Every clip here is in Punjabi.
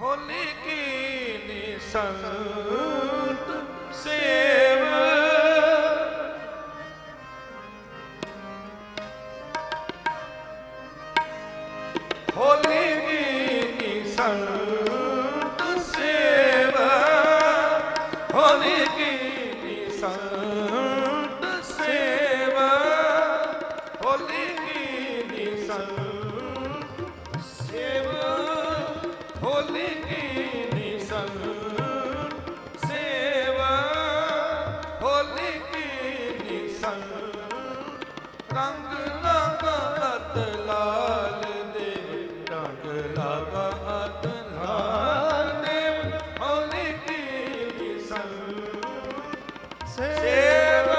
ਹੋਲੀ ਕੀ ਨਿਸੰਤ ਸੇਵ। ਹੋਲੀ ਕੀ ਨਿਸੰਤ ਸੇਵ। ਹੋਲੀ ਕੀ ਨਿਸੰਤ ਸੇਵ। ਹੋਲੀ ਕੀ ਨਿਸੰਤ ਹੋਲੀ ਕੀ ਨਿਸੰਤ ਸੇਵ। ਹੋਲੀ ਕੀ ਨਿਸੰਤ ਰੰਗ ਲਗਤ ਲਾਲ ਦੇਵ ਰੰਗ ਲਗਤ ਅਤ ਲਾਲ ਦੇ। ਹੋਲੀ ਕੀ ਨਿਸੰਤ ਸੇਵ।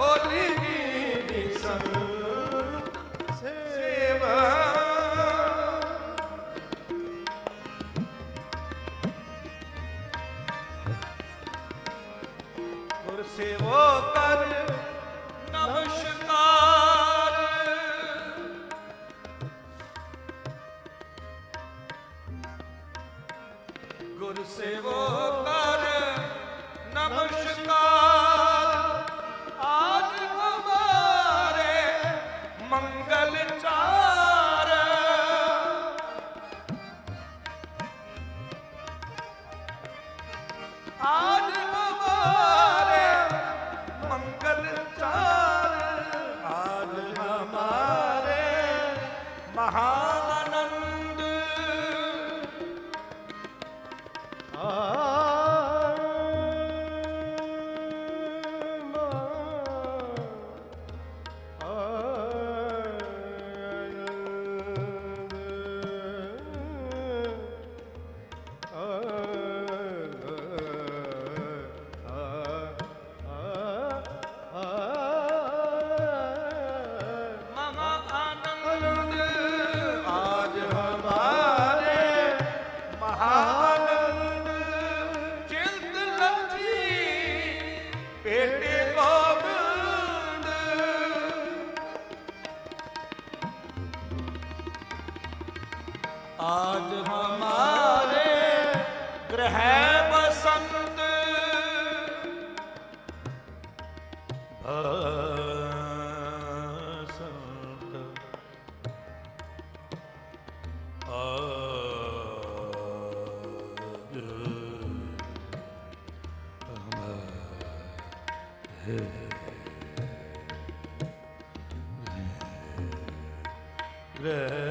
ਹੋਲੀ ਕੀ ਨਿਸੰਤ ਸੇਵੋ ਕਰ ਨਮਸਕਾਰ। ਗੁਰ ਸੇਵੋ ਕਰ ਨਮਸਕਾਰ। ਆਜ ਹਮਾਰੇ ਮੰਗਲ ਚਾਰ। ਆਜ ਹਮਾਰੇ ਆਜ ਹਮਾਰੇ ਗ੍ਰਹਿ ਬਸੰਤ। ਬਸੰਤ। ਆਜ ਗ੍ਰਹਿ